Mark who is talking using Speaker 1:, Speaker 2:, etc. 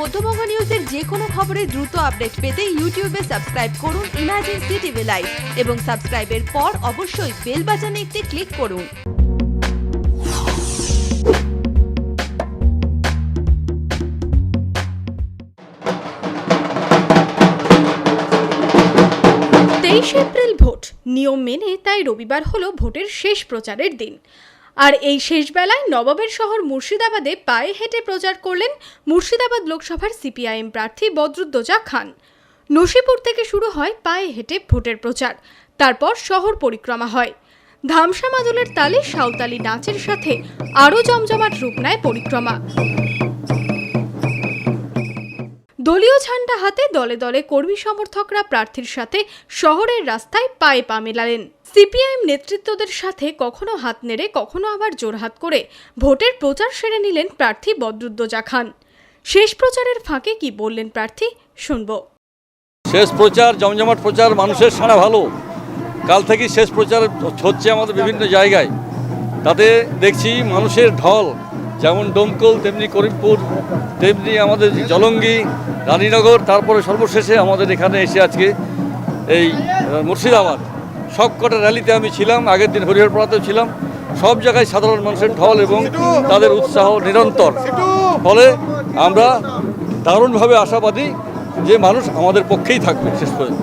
Speaker 1: মধ্যবঙ্গ নিউজের যে কোনো খবরের দ্রুত আপডেট পেতে ইউটিউবে সাবস্ক্রাইব করুন ইমার্জেন্সি টিভি লাইভ এবং সাবস্ক্রাইবের পর অবশ্যই বেল বাটনে একটি ক্লিক করুন।
Speaker 2: তেইশে এপ্রিল ভোট। নিয়ম মেনে তাই রবিবার হলো ভোটের শেষ প্রচারের দিন। আর এই শেষবেলায় নবাবের শহর মুর্শিদাবাদে পায়ে হেঁটে প্রচার করলেন মুর্শিদাবাদ লোকসভার সিপিআইএম প্রার্থী বদরুদ্দোজা খান। নসিপুর থেকে শুরু হয় পায়ে হেঁটে ভোটের প্রচার। তারপর শহর পরিক্রমা হয়। ধামসা মাদলের তালে সাঁওতালি নাচের সাথে আরও জমজমাট রূপ নেয় পরিক্রমা। দলীয় ঝান্ডা হাতে দলে দলে কর্মী সমর্থকরা প্রার্থীর সাথে শহরের রাস্তায় পায়ে পা মেলালেন। সিপিআইএম নেতৃত্বদের সাথে কখনো হাত নেড়ে, কখনো আবার জোরহাত করে ভোটের প্রচার সেরে নিলেন প্রার্থী বদরুদ্দোজা খান। শেষ প্রচারের ফাঁকে কি বললেন প্রার্থী? শুনব।
Speaker 3: শেষ প্রচার, জমজমাট প্রচার মানুষের সারা ভালো। কাল থেকেই শেষ প্রচার হচ্ছে আমাদের বিভিন্ন জায়গায়। তাতে দেখছি মানুষের ঢল। যেমন ডোমকল তেমনি করিমপুর তেমনি আমাদের জলঙ্গি রানীনগর তারপরে সর্বশেষে আমাদের এখানে এসে আজকে এই মুর্শিদাবাদ। সব কটা র্যালিতে আমি ছিলাম আগের দিন হরিহরপাড়াতেও ছিলাম। সব জায়গায় সাধারণ মানুষের ঢল এবং তাদের উৎসাহ নিরন্তর। ফলে আমরা দারুণভাবে আশাবাদী যে মানুষ আমাদের পক্ষেই থাকবে শেষ পর্যন্ত।